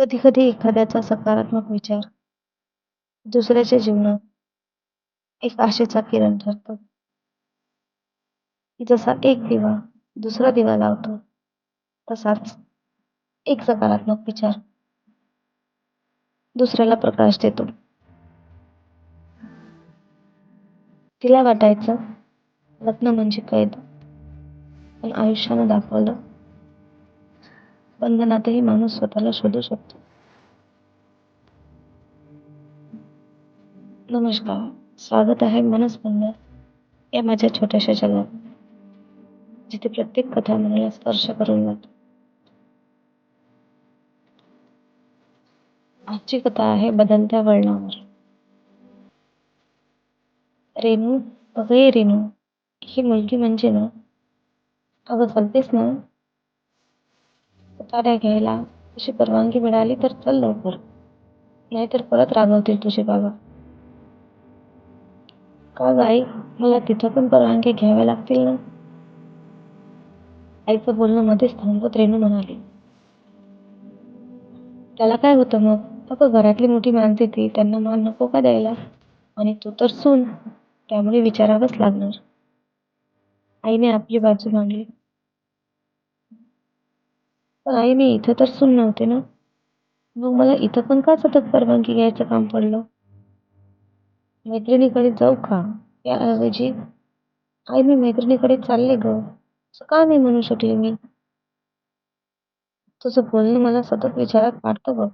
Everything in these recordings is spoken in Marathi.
कधी कधी एखाद्याचा सकारात्मक विचार दुसऱ्याच्या जीवनात एक आशेचा किरण ठरतो. जसा एक दिवा दुसरा दिवा लावतो तसाच एक सकारात्मक विचार दुसऱ्याला प्रकाश देतो. तिला वाटायचं लग्न म्हणजे कैद. पण आयुष्यानं दाखवलं बंधनातही माणूस स्वतःला शोधू शकतो. नमस्कार. स्वागत आहे मनस्पंद या माझ्या छोट्याशा जगात जिथे प्रत्येक कथा मनाला स्पर्श करून जातो. आजची कथा आहे बदलत्या वळणावर. रेणू अगं रेणू. ही मुलगी म्हणजे ना अगं सांगतेस ना ताऱ्या घ्यायला. अशी परवानगी मिळाली तर चल लवकर नाहीतर परत रागवतील तुझे बाबा. का गाई मला तिथं पण परवानगी घ्याव्या लागतील ना? आईचं बोलणं मध्येच थांबवत रेणू म्हणाली. त्याला काय होतं मग? अगं घरातली मोठी माणसे ती त्यांना मान नको का द्यायला? आणि तू तर सून. त्यामुळे विचारावंच लागणार. आईने आपली बाजू मांडली. पण आई मी इथं तर सून नव्हते ना. मग मला इथं पण का सतत परवानगी घ्यायचं काम पडलं? मैत्रिणीकडे जाऊ का? याऐवजी आई मी मैत्रिणीकडे चालले ग. असं का नाही म्हणू शकले मी? तुझं बोलणं मला सतत विचारात पाडतं बघ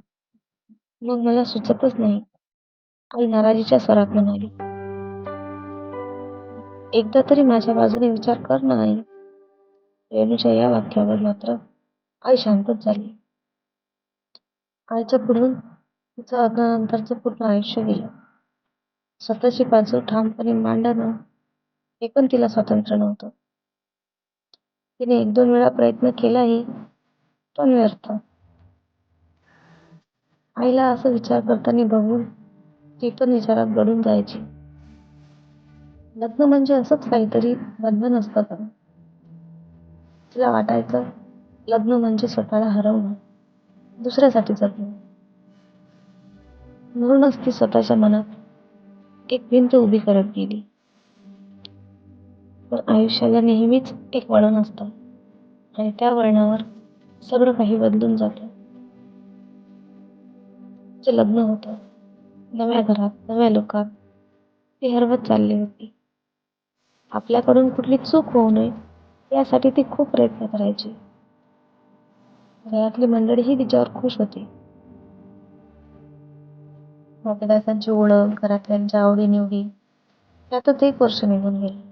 मग मला सुचतच नाही. आई नाराजीच्या स्वरात म्हणाली. एकदा तरी माझ्या बाजूने विचार कर ना आई. रेणूच्या या वाक्यावर मात्र आई शांतच झाली. आईच्या पुढून तिचं अज्ञानंतरचं पूर्ण आयुष्य गेलं. स्वतःची बाजू ठामपणे मांडणं हे पण तिला स्वातंत्र्य नव्हतं. तिने एक दोन वेळा प्रयत्न केलाही पण व्यर्थ. आईला असं विचार करताना बघून ती पण विचारात गडून जायची. लग्न म्हणजे असंच काहीतरी बंधन असतं का? तिला वाटायचं लग्न म्हणजे स्वतःला हरवणं दुसऱ्यासाठी जगणं. म्हणूनच ती स्वतःच्या मनात एक भिंत उभी करत गेली. पण आयुष्याला नेहमीच एक वळण असतं आणि त्या वळणावर सगळं काही बदलून जातं. जे लग्न होतं नव्या घरात नव्या लोकात ती हरवत चालली होती. आपल्याकडून कुठली चूक होऊ नये यासाठी ती खूप प्रयत्न करायची. घरातली मंडळीही तिच्यावर खुश होती. नातेवाईकांची ओळख घरातल्यांच्या आवडीनिवडी त्यातच एक वर्ष निघून गेले.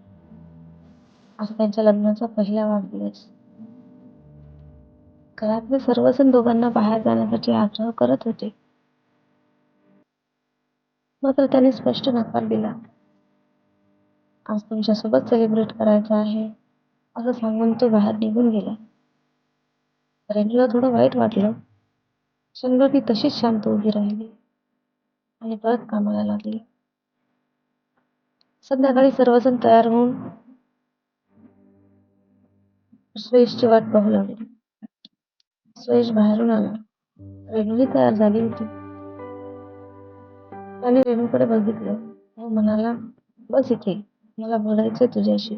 आता त्यांच्या लग्नाचा पहिला वाढदिवस. घरातले सर्वजण दोघांना बाहेर जाण्यासाठी आग्रह करत होते. मात्र त्याने स्पष्ट नकार दिला. आज तुमच्यासोबत सेलिब्रेट करायचं आहे असं सांगून तो बाहेर निघून गेला. रेणूला थोडं वाईट वाटलं. क्षणभर ती तशीच शांत उभी राहिली. आणि परत कामाला लागली. संध्याकाळी सर्वजण तयार होऊन सुयशची वाट पाहू लागली. सुयश बाहेरून आला. रेणूही तयार झाली होती. त्याने रेणूकडे बघितलं. व म्हणाला बस इथे. मला बोलायचंय तुझ्याशी.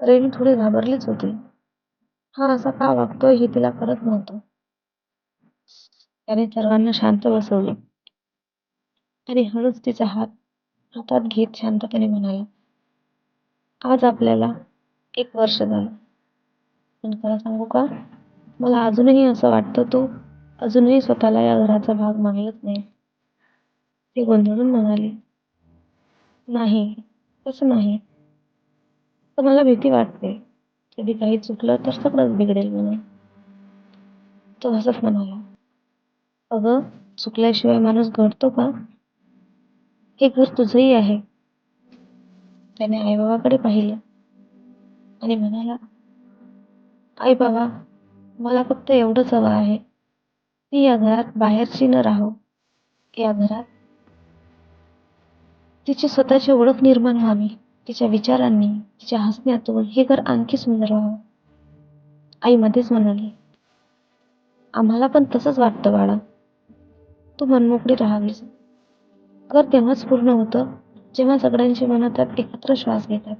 रेणू थोडी घाबरलीच होती. हा असा का वागतोय हे तिला कळत नव्हतं त्याने सर्वांना शांत बसवले. आणि हळूच तिचा हात हातात घेत शांतपणे म्हणाला आज आपल्याला एक वर्ष झालं. पण खरं सांगू का? मला अजूनही असं वाटतं तो अजूनही स्वतःला या घराचा भाग मानलंच नाही. ती गोंधळून म्हणाली नाही तसं नाही. तर मला भीती वाटते. कधी काही चुकलं तर सगळंच बिघडेल म्हणून तो हसत म्हणाला अगं चुकल्याशिवाय माणूस घडतो का? हे घर तुझंही आहे. त्याने आईबाबाकडे पाहिलं आणि म्हणाला आई बाबा मला फक्त एवढंच हवं आहे. मी या घरात बाहेरची न राहो या घरात तिची स्वतःची ओळख निर्माण व्हावी. तिच्या विचारांनी तिच्या हसण्यातून हे घर आणखी सुंदर व्हावं. आई मध्येच म्हणाली आम्हाला पण तसंच वाटतं बाळा. तू मनमोकळी राहावीस. घर तेव्हाच पूर्ण होतं जेव्हा सगळ्यांची मनं त्यात एकत्र श्वास घेतात.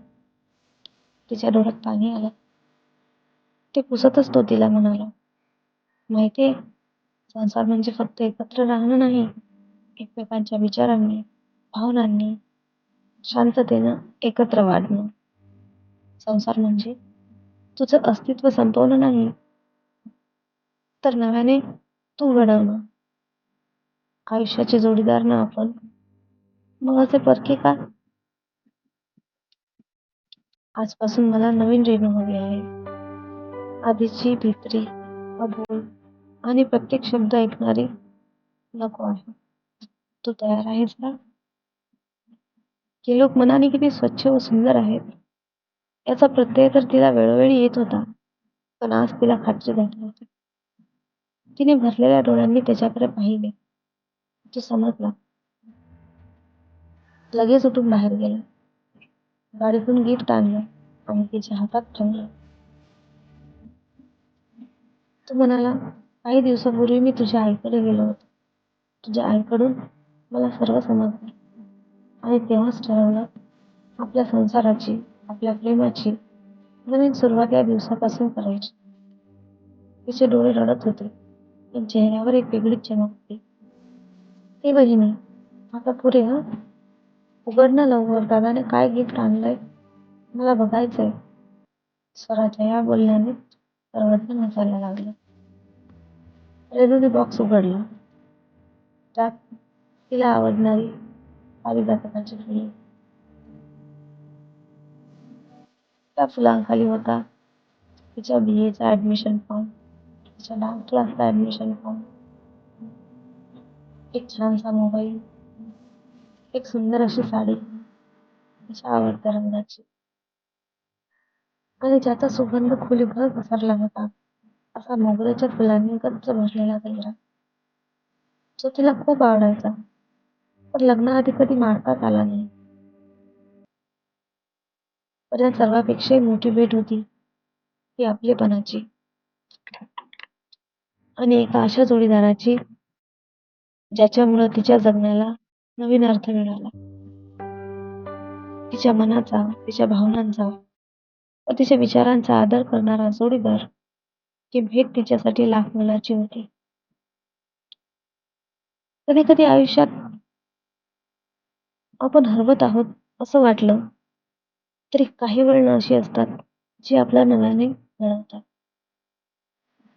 तिच्या डोळ्यात पाणी आलं. ते पुसतच तो तिला म्हणाला. माहितीये संसार म्हणजे फक्त एकत्र राहणं नाही. एकमेकांच्या विचारांनी भावनांनी शांततेनं एकत्र वाढणं संसार म्हणजे तुझं अस्तित्व संपवलं नाही तर नव्याने तू घडवणं. आयुष्याचे जोडीदार ना आपण. मग असे परके का आजपासून मला नवीन रेणू हवी आहे. आधीची भित्री अबोल आणि प्रत्येक शब्द ऐकणारी नको आहे. तू तयार आहेस की लोक मनाने किती स्वच्छ व सुंदर आहेत. याचा प्रत्यय तर तिला वेळोवेळी येत होता पण आज तिला खात्री झाली होती तिने भरलेल्या डोळ्यांनी त्याच्याकडे पाहिले. तो समजला. लगेच उठून बाहेर गेला. गाडीतून गिफ्ट आणलं आणि तिच्या हातात ठेवलं. तो म्हणाला काही दिवसापूर्वी मी तुझ्या आईकडे गेलो होतो. तुझ्या आईकडून मला सर्व समजलं. आणि तेव्हाच ठरवलं आपल्या संसाराची आपल्या प्रेमाची नवीन सुरुवात या दिवसापासून करायची. तिचे डोळे रडत होते. पण चेहऱ्यावर एक वेगळीच चमक होती. ते बहिणी आता पुरे हा? उघडणं लवकर. दादाने काय गिफ्ट आणलंय? मला बघायचंय. स्वराच्या या बोलण्याने सर्वजण हसायला लागलं. रेणूने बॉक्स उघडला. त्यात तिला आवडणारी पारिजातकाची फुले त्या फुलांखाली होता. तिच्या बी एचा ऍडमिशन फॉर्म तिच्या डान्स क्लासचा ऍडमिशन फॉर्म एक छानसा मोबाईल एक सुंदर अशी साडी तिच्या आवडत्या रंगाची. आणि ज्याचा सुगंध खोलीभर पसरला होता. असा मोगऱ्याच्या फुलांनी गच्च भरलेला गजरा. जो तिला खूप आवडायचा. पण लग्नाआधी कधी मारताच आला नाही. पण सर्वापेक्षाही मोठी भेट होती ती आपलेपणाची. आणि एका अशा जोडीदाराची ज्याच्यामुळं तिच्या जगण्याला नवीन अर्थ मिळाला. तिच्या मनाचा तिच्या भावनांचा व तिच्या विचारांचा आदर करणारा जोडीदार ही भेट तिच्यासाठी लाख मोलाची होती. कधी कधी आयुष्यात आपण हरवत आहोत असं वाटलं तरी काही वळणं अशी असतात जी आपल्या नव्याने घडवतात.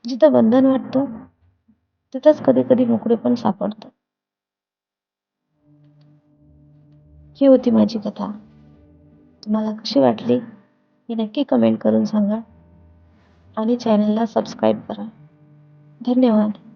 जिथं बंधन वाटतं तिथंच कधी कधी मोकळे पण सापडतं ही होती माझी कथा. तुम्हाला कशी वाटली हे नक्की कमेंट करून सांगा आणि चॅनलला सबस्क्राईब करा. धन्यवाद.